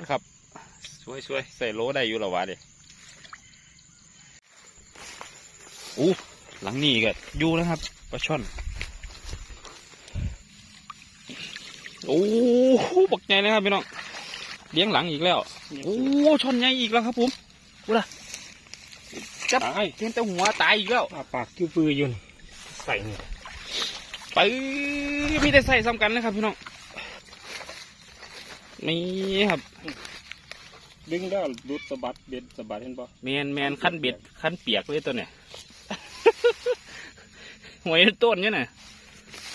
ดครับช่วยช่วยใส่โลได้อยู่หรอวะเด็อู้หลังนี้ก็อยู่นะครับปลาช่อน โอ้โหบักใหญ่เลยครับพี่น้องเลี้ยงหลังอีกแล้ว โอ้ช่อนใหญ่อีกแล้วครับผมกูล่ะจับตายเต็มแต่หัวตายอีกแล้วอาปากกิ้วปืออยืนใส่นี่ไปมีแต่ใส่ซ้ำกันเลยครับพี่น้อง นี่ครับ ดึงได้รุดสะบัดเบ็ดสะบัดเห็นปะแมนแมนขั้นเบ็ดขั้นเปียกเลยตัวเนี่ยหวยต้นเนี่ยน่ะ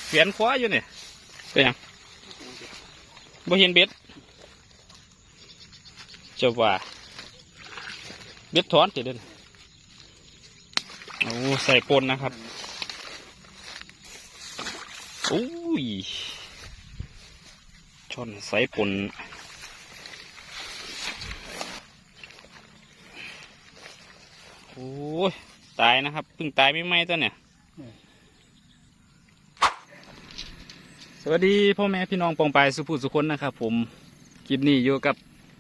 เขียนคว้าอยู่เนี่ยเป็นหยังบ่เห็นเบ็ดเจะว่าเบ็ดถอนติดเด่นโอ้ใส่ปนนะครับโอ้ย ช่อนใส่ปนโอ้ยตายนะครับเพิ่งตายไม่ไหมตัวเนี่ย สวัสดีพ่อแม่พี่น้องปองปายสุภูสุคนนะครับผมคลิปนี้อยู่กับ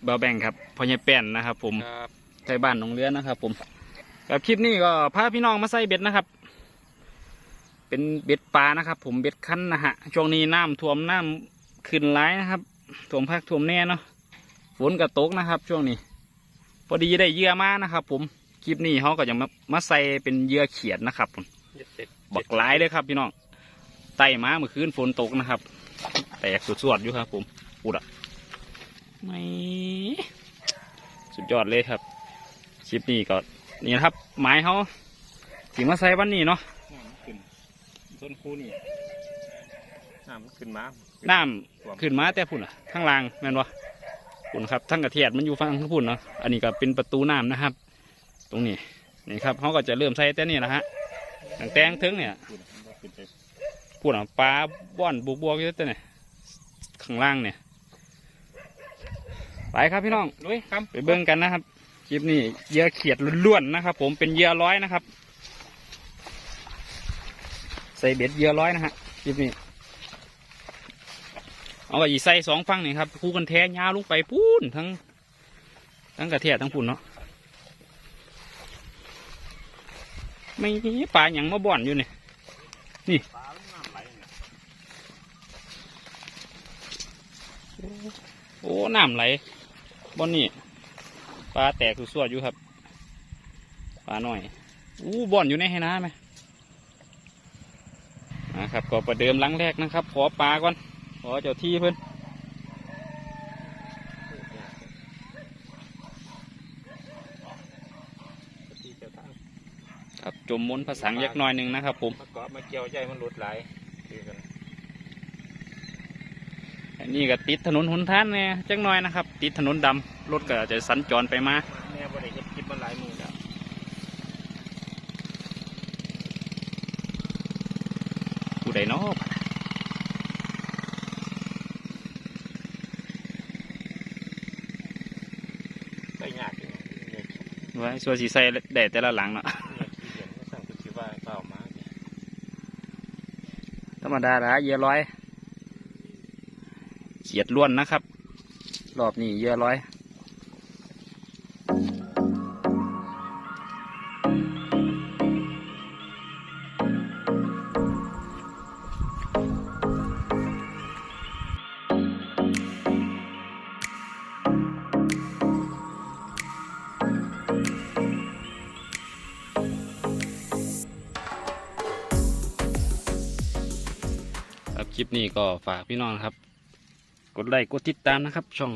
บ่าวแบ่งครับพ่อใหญ่แป้นนะครับ ผมครับไทยบ้านหนองเรือนะครับ ผมกับคลิปนี้ก็พาพี่น้องมาใส่เบ็ดนะครับ เป็นเบ็ดปลานะครับ ผมเบ็ดคั้นนะฮะช่วงนี้น้ำท่วมน้ำ ขึ้นร้ายนะครับท่วมภาคท่วมแน่เนาะฝนกระตกนะครับ ช่วงนี้ พอดีได้เหยื่อมานะครับ ผมคลิปนี้เขาก็จะมามาใส่เป็นเหยื่อเขียดนะครับผมเจ็ดบักหลายเลยครับ พี่น้องไต่มาเมื่อคืนฝนตกนะครับ แตกสุดๆอยู่ครับ ผมปูดอะไม่สุดยอดเลยครับคลิปนี้ก็นี่นะครับไม้เขาถึงมาใส่วันนี้เนาะน้ำขึ้นต้นคูนี่น้ำขึ้นมา น้ำขึ้นมาแต่พุ่นอะข้างล่างแม่นวะพุ่นครับทั้งกระเทียดมันอยู่ฝั่งข้างพุ่นเนาะอันนี้ก็เป็นประตูน้ำนะครับ ตรงนี้นี่ครับเขาก็จะเริ่มใส่แต่นี่นะฮะตั้งแต่งถึงเนี่ยขึ้นอะปลาบ้อนบวกบวกอยู่แต่เนี่ยข้างล่างเนี่ยไปครับพี่น้องลุยครับไปเบิ่งกันนะครับคลิปนี้เยื่อเขียดล้วนๆนะครับ ผมเป็นเยื่อร้อยนะครับ ใส่เบ็ดเยื่อร้อยนะฮะคลิปนี้ เอาไปอีใส่สองฟังนี่ครับคู่กันแท้ยาวลงไปพูนทั้ง ทั้งกระเทียทั้งพุ่นเนาะไม่มีปลาหยังมาบ่อนอยู่เนี่ยนี่โอ้น้ำไหลบนนี่ปลาแตกสวดอยู่ครับปลาหน่อยอู้บ่อนอยู่ในให้น้ำไหมนะครับก็ประเดิมลังแรกนะครับ ขอปลาก่อน ขอเจ้าที่เพิ่นที่เจ้าทางครับจมมนต์ภาษาเล็กน้อยหนึ่งนะครับผมมาเกาะมาเกี่ยวใจมันหลุดไหลคือกันอันนี้ก็ติดถนนหนทางเนี่ยจักหน่อยนะครับ ติดถนนดำรถก็จะสัญจรไปมาแม่บริเฮ็ดคลิปมาหลายมือแล้วผู้ใดเนาะ ได้ยากอยู่เนี่ยเนี่ย ไว้ ส่วนสีใส่ได้แต่ละหลังเนาะเนี่ยขี้เดียนไม่สั่งคือคิดว่าเปล่ามาเนี่ยธรรมดาละเหยื่อร้อยเขียดล้วนนะครับ รอบนี้เหยื่อร้อย นี้ก็ฝากพี่น้องครับ กดไลค์กดติดตามนะครับ ช่อง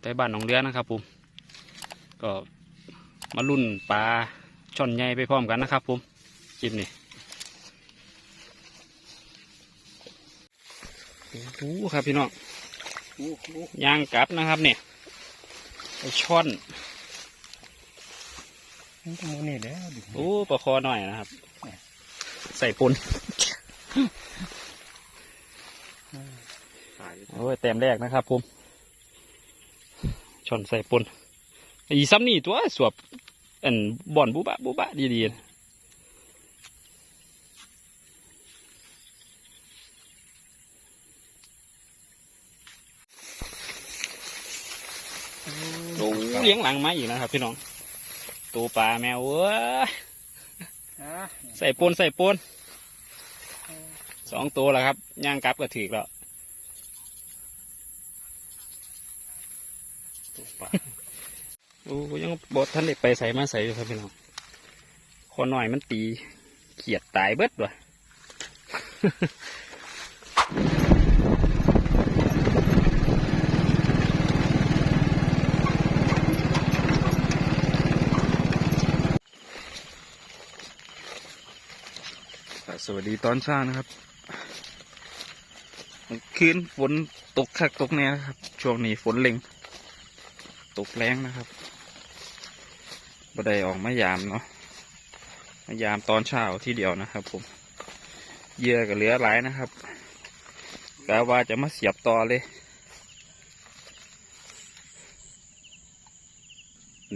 ใต้บ้านหนองเรือนะครับผมก็มาลุ่นปลาช่อนใหญ่ไปพร้อมกันนะครับผมคลิปนี้โอ้โหครับพี่น้องอยางกลับนะครับเนี่ยไอช่อนนี่แล้วโอ้ปลาคอหน่อยนะครับ ใส่ปน โอ้ยแต้มแรกนะครับผมช่อนใส่ปนอีซ้ำนี่ตัวสวบอันบ่อนบุบะบุบะดีๆนะโอ้เลี้ยงหลังมาอีกนะครับ พี่น้องตัวปลาแมวเว้ยอะใส่ปนใส่ปนสองตัวแล้วครับย่างกลับก็ถือแล้วตัวปลา โอ้ยังบดท่านเด็กไปใส่มาใส่อยู่ครับพี่น้องคอหน่อยมันตีเขียดตายเบิดว่ะสวัสดีตอนเช้านะครับคืนฝนตกคักตกแน่นะครับ ช่วงนี้ฝนเล็ง ตกแรงนะครับบ่ได้ออกมายามเนาะมายามตอนเช้าที่เดียวนะครับ ผมเยื่อก็เหลือหลายนะครับกะว่าจะมาเสียบต่อเลย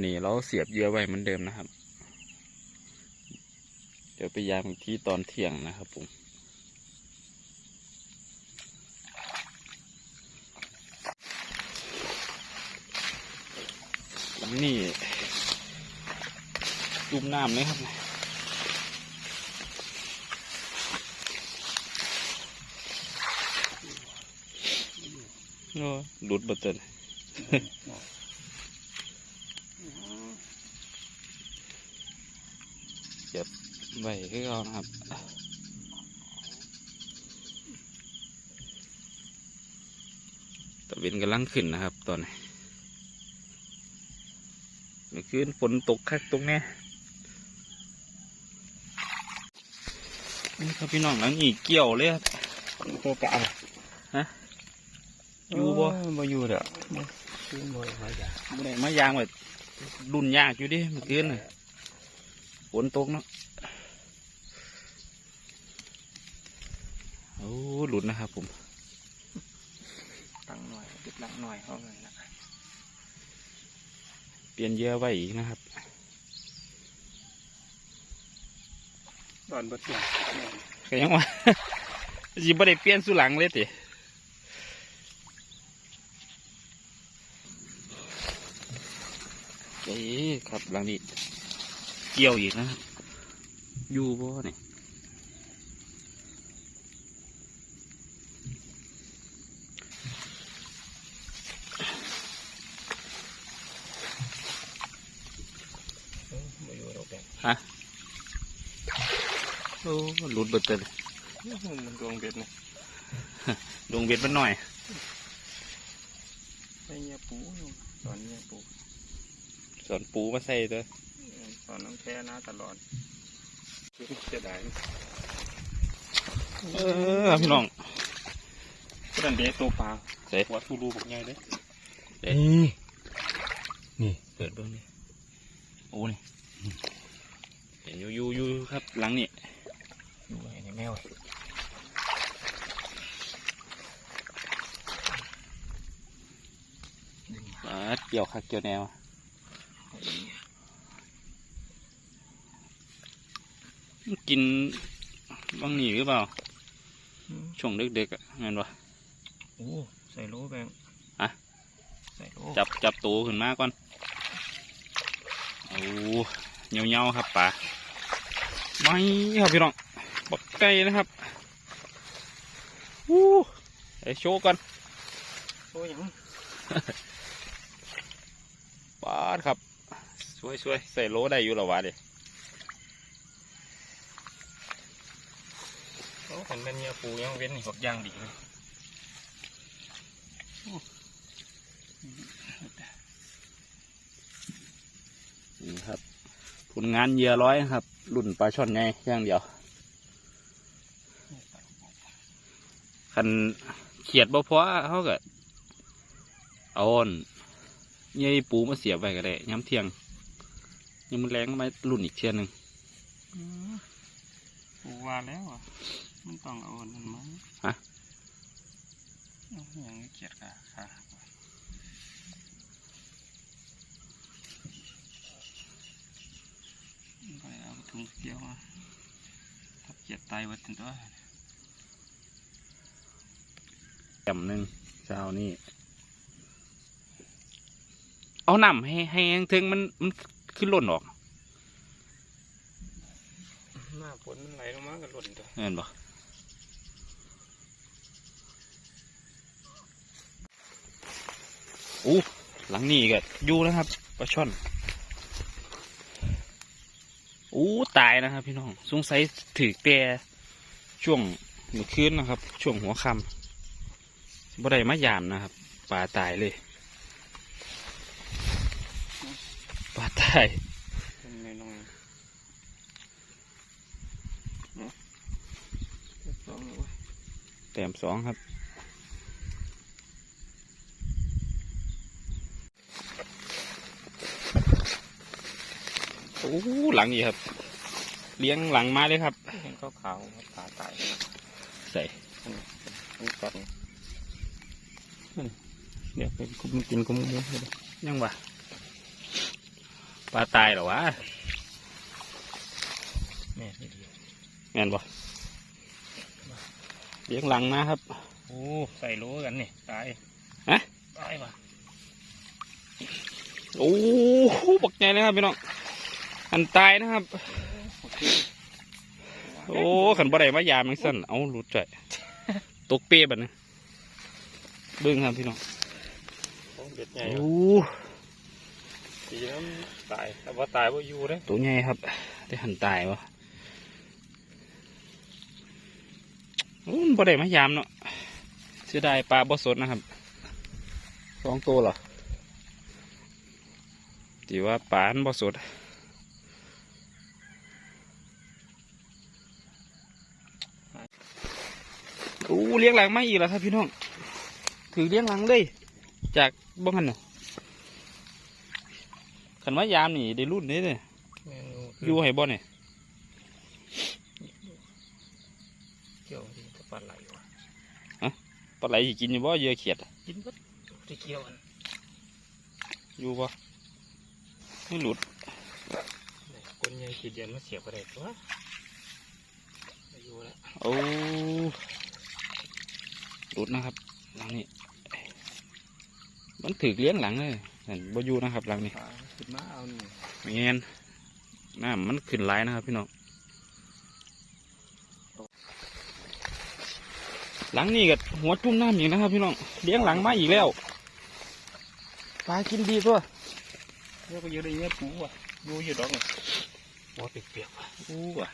นี่เราเสียบเยื่อไว้เหมือนเดิมนะครับ เดี๋ยวไปยามอีกที่ตอนเที่ยงนะครับผม นี่จุ่มน้ำเลยครับโอ้หลุดบัตเตนเก็บไว้คือเอานะครับตะเวนกำลังขึ้นนะครับตอนนี้ เมื่อคืนฝนตกคักตรงนี้นี่ครับพี่น้องหลังอีกเกี่ยวเลยครับตัวเปล่าฮะอยู่บ่บ่อยู่เด้อซื้อบ่มาจ้ะบ่ได้มายางแบบรุ่นยากอยู่ดิเมื่อคืนน่ะฝนตกเนาะโอ้หลุดนะครับผม ตั้งหน่อยติดหลังหน่อยเอาเลยนะเป ลี่ยนเหยื่อไว้อีกนะครับตอนบ่เที่ยงก็ยังว่าสิบ่ได้เปลี่ยนสุหลังเลยติเอ้ครับหลังนี้เกี่ยวอีกนะครับอยู่บ่เนี่ย บ่อยู่ดอกแดง โอ้หลุดเบิดเลยมันดวงเบ็ดนะดวงเบ็ดมันหน่อยไม่เงี้ยปูตอนเงี้ยปูสอนปูมาใส่เด้อตอนน้ำแค่นะตลอดเสียดายเออพี่น้องก็ดันเดตัวปลาเสร็จหัวทูรูบอกไงเด้เด็ดนี่นี่เปิดเบิ้งดิโอ้นี่เห็นอยู่อยู่อยู่ครับหลังนี่ ดูไอ้นี่แมวปาดเกี่ยวคักเกี่ยวแนวกินบางหนีหรือเปล่า ช่วงเด็กๆอะเห็นปะโอ้ ใส่โลแบงอะใส่โลจับจับตัวขึ้นมาก่อน โอ้เงี้ยวๆครับป่าไม่ครับพี่น้องบัก ไก่นะครับอู้ไอโชว์ก่อนโอ้ยังปาดครับ สวยสวยๆใส่โลได้อยู่หรอวะเด็โอ้ขันเป็นเงี้ยปูยังเว้นนี่บักย่างดีเลยนี่ครับผลงานเหยื่อร้อยครับ รุ่นปลาช่อนไงอย่างเดียว คันเขียดบ่พอเขาก็เอาอ่อนเยี่ยปูมาเสียบไว้ก็ได้ย้ำเที่ยงยังมันแรงมารุ่นอีกเทียนหนึ่งปูว่าแล้วอะมันต้องเอาอันนั้นมาเอาอย่างนี้เกียดค่ะค่ะไปเอาถุงเกี่ยวมาถ้าเกียดตายวัดถึงตัว แอมหนึ่งเช้านี่เอาน้ำให้ให้ถึงมันมันขึ้นล้นออกหน้าฝนมันไหลลงมาก็หล่นตัวเห็นบ่อู้หลังนี้ก็อยู่นะครับปลาช่อนอู้ตายนะครับ พี่น้องสงสัยถือแต่ช่วงเมื่อคืนนะครับ ช่วงหัวค่ำ บ่ได้มายามนะครับปลาตายเลยปลาตายเป็นน้อยๆสองเลยเว้ยแต้มสองครับโอ้หลังนี้ครับ เลี้ยงหลังมาเลยครับเห็นขาวขาวๆครับตาตายใส่มันกัดนี่ เนี่ยเป็นกุมกินกุมมุ้งเลยยังวะปลาตายเหรอวะแม่นี่ดีแม่นบ่เลี้ยงหลังมาครับ โอ้ใส่โลกันนี่ตายฮะตายว่ะโอ้โหบักใหญ่เลยครับพี่น้องอันตายนะครับ โอ้ขันบ่ได้มายามมันสั้นเอาหลุดใจตกเป้บัดนะเบิ่งครับพี่น้องต้อง เบ็ดใหญ่โอ้ตีน้ำตายแต่ว่าตายว่าอยู่เด้ตัวใหญ่ครับแต่หันตายวะโอ้มันบ่ได้มายามเนาะเสียดายปลาบ่สดนะครับสองตัวเหรอตีว่าปลาอันบ่สดโอ้เลี้ยงหลังไม่อีกแล้วครับพี่น้องถือเลี้ยงหลังเลย จากบ้องหันน่ะขันว่ายามนี่ได้รุ่นนี้เลยแม่นูอยู่ให้บ่เนี่ยเกี่ยวดีกับปลาไหลว่ะปลาไหลสิกินอยู่บ่เหยื่อเขียดอะกินก็ที่เกี่ยวกันอยู่บ่ไม่หลุดนี่คนใหญ่ขีดเดียนมาเสียบอะไรตัวไม่อยู่แล้วโอ้หลุดนะครับหลังนี้ มันถือเลี้ยงหลังเลยนั่นบ่อยู่นะครับหลังนี้ปลาขึ้นมาเอานี่ไม่งั้นน้ำมันขึ้นหลายนะครับ พี่น้องหลังนี้ก็หัวจุ่มน้ำอีกนะครับ พี่น้องเลี้ยงหลังมาอีกแล้วปลากินดีตัวเรียกว่าเยอะเลยเงี้ยปูอะอยู่อยู่ดอกนี่หัวเปียกๆว่ะโอ้ว่ะ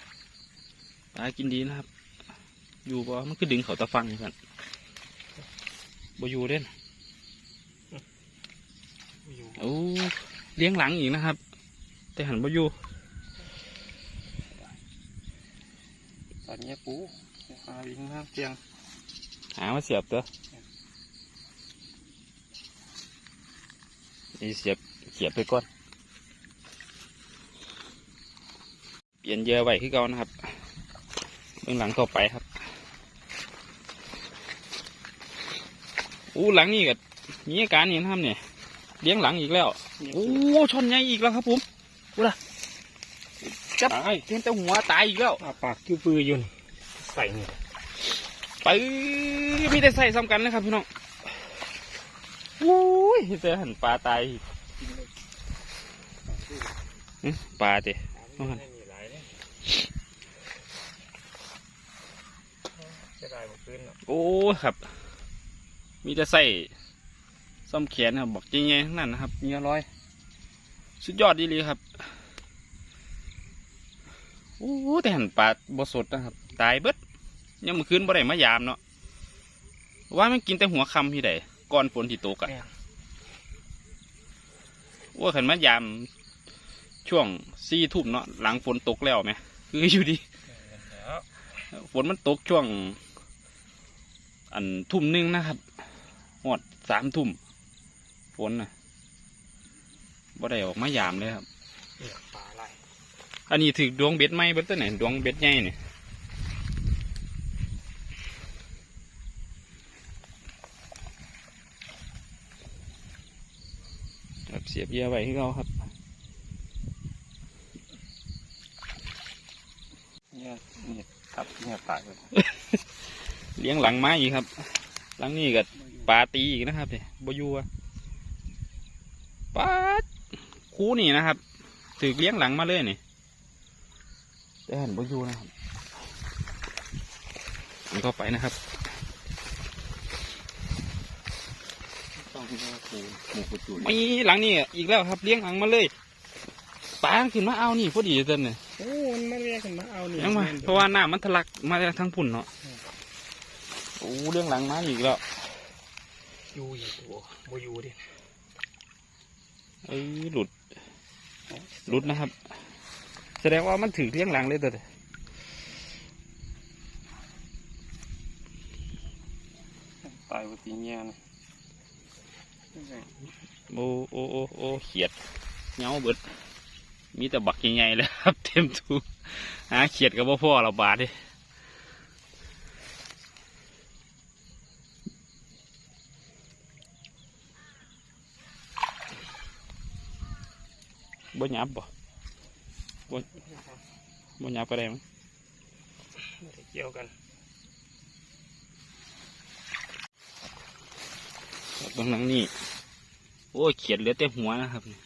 ปลากินดีนะครับ อยู่บ่มันคือดึงเขาตะฟังอยู่กันบ่อยู่เด่นอยู่ โอ้เลี้ยงหลังอีกนะครับ แต่หันบ่อยู่ตอนเนี้ยปูหาวิ่งห้างเตียงหามาเสียบตัวนี่เสียบเสียบไปก่อนเปลี่ยนเหยื่อไว้คือเก่านะครับเบื้องหลังต่อไปครับอู้หลังนี่ก็มีอาการนี่นะครับเนี่ย เลี้ยงหลังอีกแล้ว โอ้ช่อนใหญ่อีกแล้วครับผมกูล่ะจับตายเห็นแต่หัวตายอีกแล้วอาปากกิ้วปืออยู่นี่ใส่นี่ไปมีแต่ใส่ซ้ำกันนะครับพี่น้องโอ้ยเจอหันปลาตายอีกอื้อปลาเตะเอาหั่นไม่มีหลายเลยจะได้บอกขึ้นเนาะโอ้ยครับ มีแต่ใส่ ซ้ำแขนครับบอกจริงไงทั้งนั้นนะครับเงี้ยร้อย สุดยอดดีเลยครับโอ้แต่หันปลาบสดนะครับ ตายเบิดยังเมื่อคืนบ่ได้มายามเนาะว่ามันกินแต่หัวคำที่ใดก่อนฝนที่ตกอะแม่นว่าขันมายาม ช่วงสี่ทุ่มเนาะหลังฝนตกแล้วไหมคืออยู่ดีแล้วฝนมันตกช่วง อันทุ่มหนึงนะครับหอดสามทุ่ม ฝนนะบ่ได้ออกมายามเลยครับเลือกปลาไหลอันนี้ถือดวงเบ็ดไหมเบ็ดตัวไหนดวงเบ็ดใหญ่เนี่ยครับเสียบเหยื่อไว้ให้เราครับเนี่ยเนี่ยทับเนี่ยตายเลยเลี้ยงหลังไม้อีกครับ หลังนี้ก็ปลาตีอีกนะครับเนี่ยบอยูอะ ป๊าดคูนี่นะครับถือเลี้ยงหลังมาเลยนี่แต่เห็นบ่อยู่นะครับมันก็ไปนะครับต้องให้ว่าปูหมูกุดจุดมีหลังนี่อีกแล้วครับเลี้ยงหลังมาเลยปลาขึ้นมาเอานี่พอดีเต้นเนี่ยโอ้มันมาเรียกกันมาเอานี่ยังมาเพราะว่าน้ำมันทะลักมาจากทั้งพุ่นเนาะโอ้เรื่องหลังมาอีกแล้วอยู่อยู่ตัวโมอยู่ดิ เอ้ยหลุด หลุดนะครับ แสดงว่ามันถือเลี้ยงหลังเลยตัวเดียวตายวันตีเงี้ยนะโอ้โอ้โอ้โอ้เขียดเหงาเบิด มีแต่บักใหญ่ๆเลยครับ เต็มทูหาเขียดกับพ่อเราบาดดิ บ่หยับบ่บ่บ่หยับก็ได้มั้งไม่ได้เกี่ยวกันตรงหลังนี่ โอ้ยเขียดเหลือแต่หัวนะครับนี่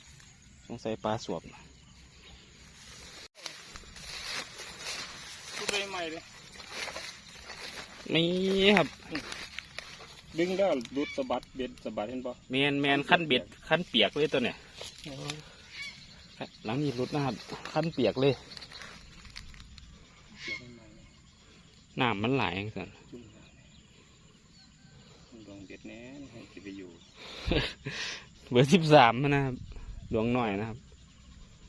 สงสัยปลาสวบนะพูดไปใหม่เลยนี่ครับ ดึงได้รุดสะบัดเบ็ดสะบัดเห็นปะแมนแมนขั้นเบ็ดขั้นเปียกเลยตัวเนี่ย หลังนี้รุดนะครับขั้นเปียกเลยเกี่ยวไม่ใหม่เลยน้ำมันไหลายจังสันจุ่มน้ำเลยลงเบ็ดแน่ให้กินไปอยู่เบอร์สิบสามนะครับดวงหน่อยนะครับ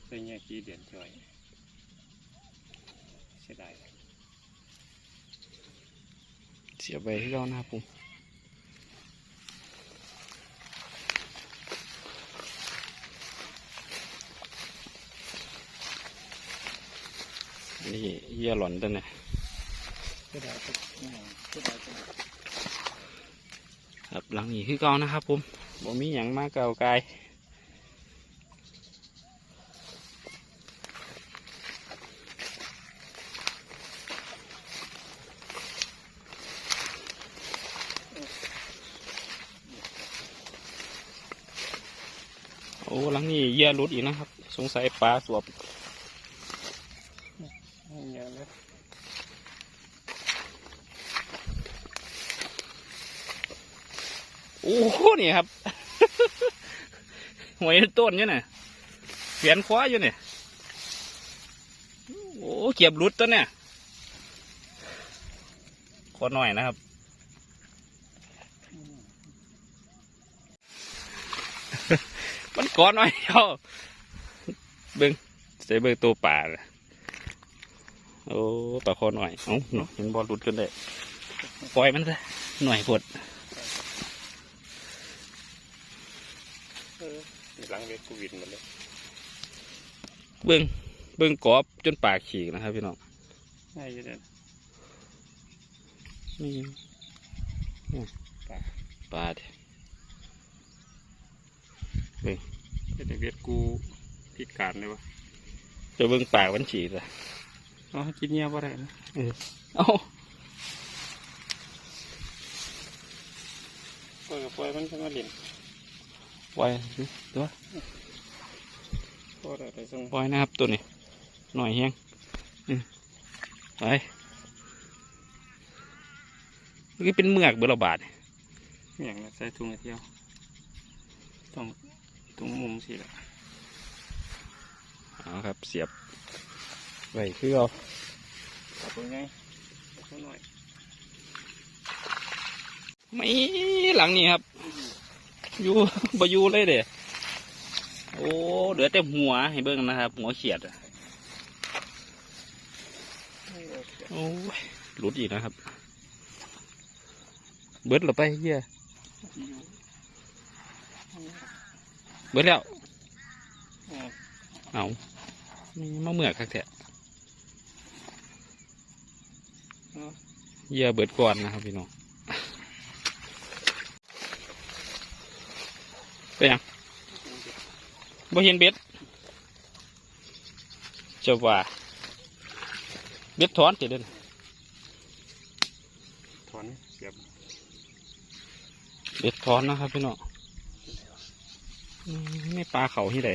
ใส่เงี้ยขี้เดือนจ่อยเสียดายเสียไปที่เรานะครับผม นี่เยี่ยหล่อนตัวเนี่ยเสียดายก็เสียดายก็ครับหลังนี้คือเก่านะครับผมบ่มีหยังมาเก่าไกลายโอ้หลังนี้เยี่ยหลุดอีกนะครับ สงสัยปลาสวบ เงี้ยเลย โอ้โหนี่ครับหวยต้นอยู่เนี่ยเขียนคว้าอยู่เนี่ยโอ้เกียบหลุดตัวเนี่ยขอหน่อยนะครับมันก่อนหน่อยเดียวเบิ้งใส่เบิ้งตัวป่าโอ้ปลาคอหน่อยเอ้าเห็นบอลหลุดกันเลยปล่อยมันซะหน่อยปวด เออ หลังเบ็ดกูวินหมดเลยเบิ้งเบิ้งกรอบจนปากฉีกนะครับพี่น้องง่ายอยู่เด็ดนี่ปลาปลาดิเด็ดเบ็ดกูพิการเลยวะจะเบิ้งปากมันฉีกเลยเอาให้กินเงี้ยบ่ได้นะเอ้าปล่อยกับปล่อยมันจะมาเล่น ปล่อยสิตัวพอได้ไปส่งปล่อยนะครับตัวนี้ หน่อยแห้งอืมไปมันก็เป็นเมือกเบอร์ละบาทอย่างละใส่ถุงให้เที่ยวต้องถุงมุมสิละเอาครับเสียบไว้คือเอาเอาตัวไงเอาตัวหน่อยไม่หลังนี้ครับ อยู่บอยู่เลยเด้โอ้เหลือแต่หัวให้เบิ้งนะครับ หัวเขียดอะโอ้ยหลุดอีกนะครับ เบิดเหราไปเหี้ยเบิดแล้ว เอามีมาเมือกคักแท้เหี้ยเบิดก่อนนะครับพี่น้อง ไปยังบ่เห็นเบ็ดจะว่าเบ็ดถอนติเด่นถอนเสียบเบ็ดถอนนะครับพี่น้องอืมไม่ปลาเขาที่ไหน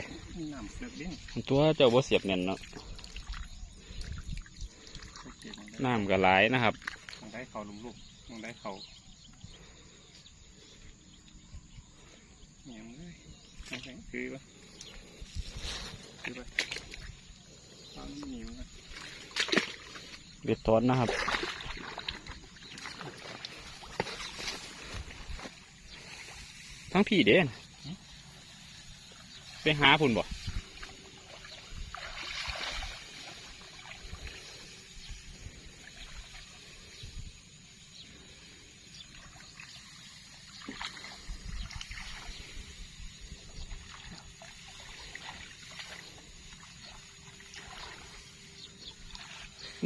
น้ำเสือกเด้งตัวเจ้าบ่เสียบเน่นเนาะสังเกตมองได้น้ำก็หลายนะครับมองได้เขาลุมลูกมองได้เขาเนี่ ยมึงเลยแข็งๆคือปะคือปะตอนนี้มันเบ็ดทอนนะครับทั้งพี่เด่นไปหาพุ่นบ่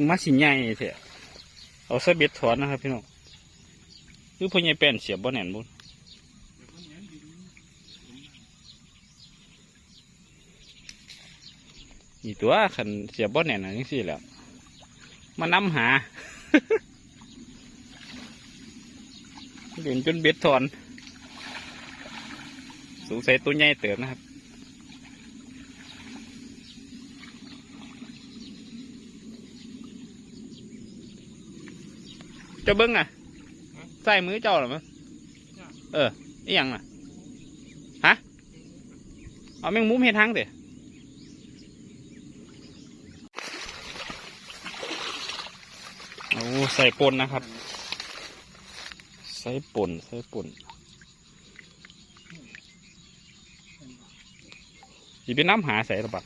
มาสิใหญ่เถอะเอาเสเบ็ดถอนนะครับพี่น้องคือพ่อใหญ่แป้นเสียบบ่แน่นบุญอีตัวขันเสียบบ่แน่นอันนี้สิแหล้วมานำหาเล่นจนเบ็ดถอนสงสัยตัวใหญ่เติบนะครับ จ้าเบิ้งอะใส่มือเจ้าหรอมั้งเอออีหยังอะฮะเอาแมงมุมเห็ดทั้งเถอะโอ้ใส่ปนนะครับ ใส่ปนใส่ปนสิเป็นน้ำหาใส่ระบาด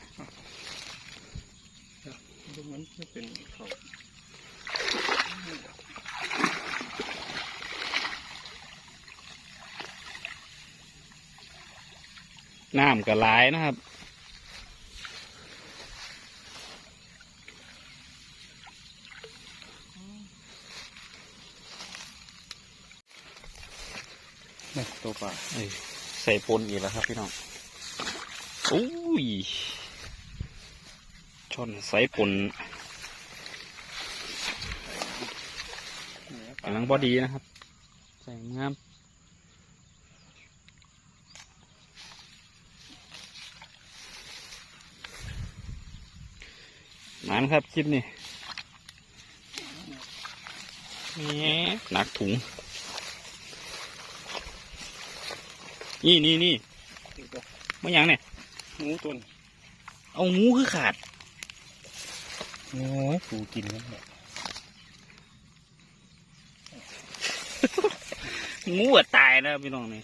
ดูมันจะเป็นเขา น้ำก็หลายนะครับเนี่ยตัวปลาเอ้ยใส่ปนอีกแล้วครับพี่น้องโอ้ยช่อนใส่ปน เนี่ยป กำลัง บอดีนะครับ ใส่งามมันครับคลิปนี้แหมหนักถุง นี่นี่นี่มื่อยังเนี่ยหมูตัวนี้เอางูคือขาดโอ้ยปูกินแล้วเนี่ย งูอะตายนะพี่น้องนี่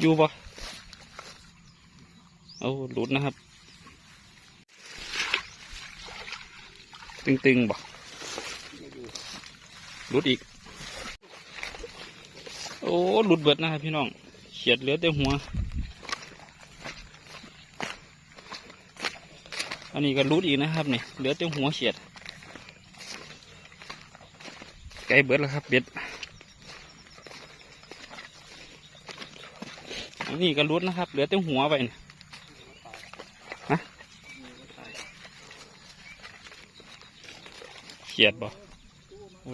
อยู่ปะเอาหลุดนะครับ ตึงๆบ่หลุดอีก โอ้หลุดเบิดนะครับพี่น้องเขียดเหลือแต่หัว อันนี้ก็หลุดอีกนะครับนี่เหลือแต่หัวเขียดใกล้เบิดแล้วครับเบ็ดอันนี้ก็รุดนะครับ เหลือแต่หัวไปนี่ฮะเขียดบ่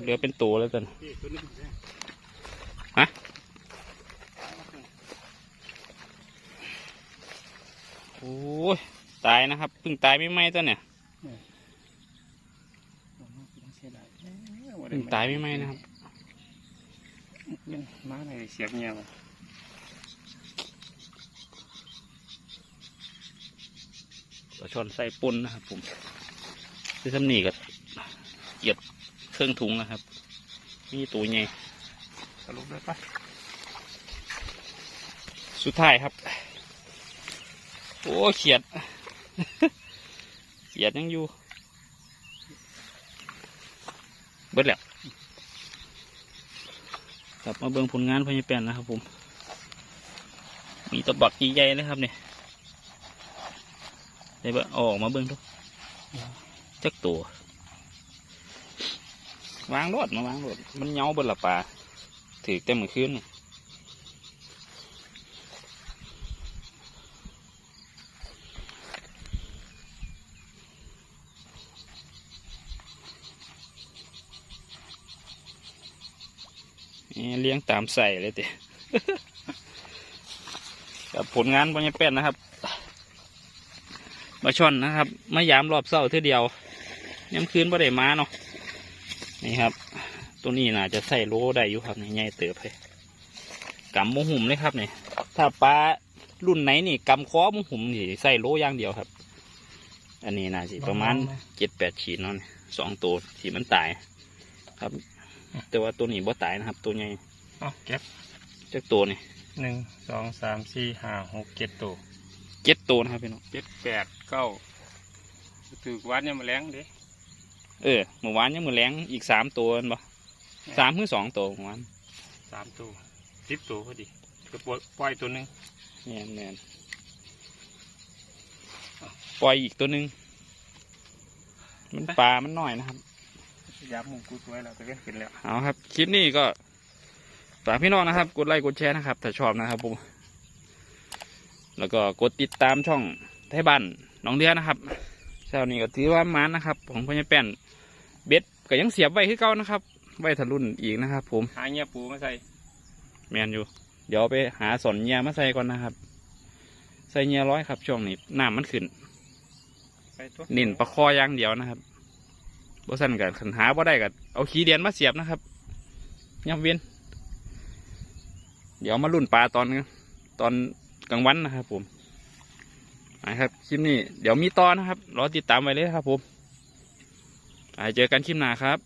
เหลือเป็นตัวแล้วกันฮะโอ้ย นะครับเพิ่งตายไม่ไหมตัวเนี่ยเพิ่งตายไม่ไหมนะครับมาในเสียบเงียบปลาช่อนใส่ปนนะครับผมที่ทำนี่ก็เหยียบเครื่องถุงนะครับมีตัวใหญ่สรุปได้ปะสุดท้ายครับ โอ้เขียด เขียดยังอยู่เบิดแล้วกลับมาเบิ่งผลงานพญาแปนนะครับผม มีตะบักใหญ่ๆนะครับเนี่ยได้เบิ่งออกมาเบิ่งดูจักตัว วางรถมาวางรถมันเหงาเบิดละปลาถือเต็มมือคืนนี่นี่ เลี้ยงตามใส่เลยเตะกับผลงานบอลยแป้นนะครับมาช่อนนะครับมายามรอบเศร้าเท่าเดียวย้ำคืนบ่ได้มาเนาะนี่ครับ ตัวนี้น่าจะใส่โลได้อยู่ครับนี่ใหญ่เติบเลยกำมหุ่มเลยครับนี่ถ้าปลารุ่นไหนนี่กำคอมหุ่มนี่ใส่โลอย่างเดียวครับ อันนี้น่าสิประมาณเจ็ดแปดขีดเนาะนี่สองตัวที่มันตาย ครับ แต่ว่าตัวนี้บ่ตายนะครับ ตัวใหญ่ เอาเก็บจักตัวนี่หนึ่งสองสามสี่ห้าหกเจ็ดตัวเจ็ดตัวนะครับพี่น้องเจ็ดแปดเก้าถือวันยังมาแรงเด้เออเมื่อวานยังมือแรงอีกสามตัวแม่นบ่สามคือสองตัวเมื่อวานสามตัวสิบตัวพอดีก็ปล่อยปล่อยตัวหนึ่งแน่นแน่นปล่อยอีกตัวหนึ่งมันปลามันน้อยนะครับยับมุงกุดไว้แล้วแต่ก็เห็นแล้วเอาครับคลิปนี้ก็ ฝากพี่น้องนะครับ กดไลค์กดแชร์นะครับ ถ้าชอบนะครับผมแล้วก็กดติดตามช่องไทยบ้านน้องเดือนะครับเช้านี้ก็ถือว่ามันนะครับ ของพ่อใหญ่แป้นเบ็ดก็ยังเสียบไว้คือเก่านะครับ ไว้ทะลุนอีกนะครับ ผมหาเงี้ยปูมาใส่แมนอยู่ เดี๋ยวไปหาสอนเงียมาใส่ก่อนนะครับ ใส่เงียร้อยครับ ช่วงนี้น้ำมันขึ้นไปตัวเน้นประคออย่างเดียวนะครับบ่สั่นกับขันหาบ่ได้กับเอาขี้เดียนมาเสียบนะครับย่ำเวียน เดี๋ยวมาลุ่นปลาตอนตอนกลางวันนะครับ ผมนะครับคลิปนี้เดี๋ยวมีตอนนะครับรอติดตามไว้เลยครับผมไปเจอกันคลิปหน้าครับ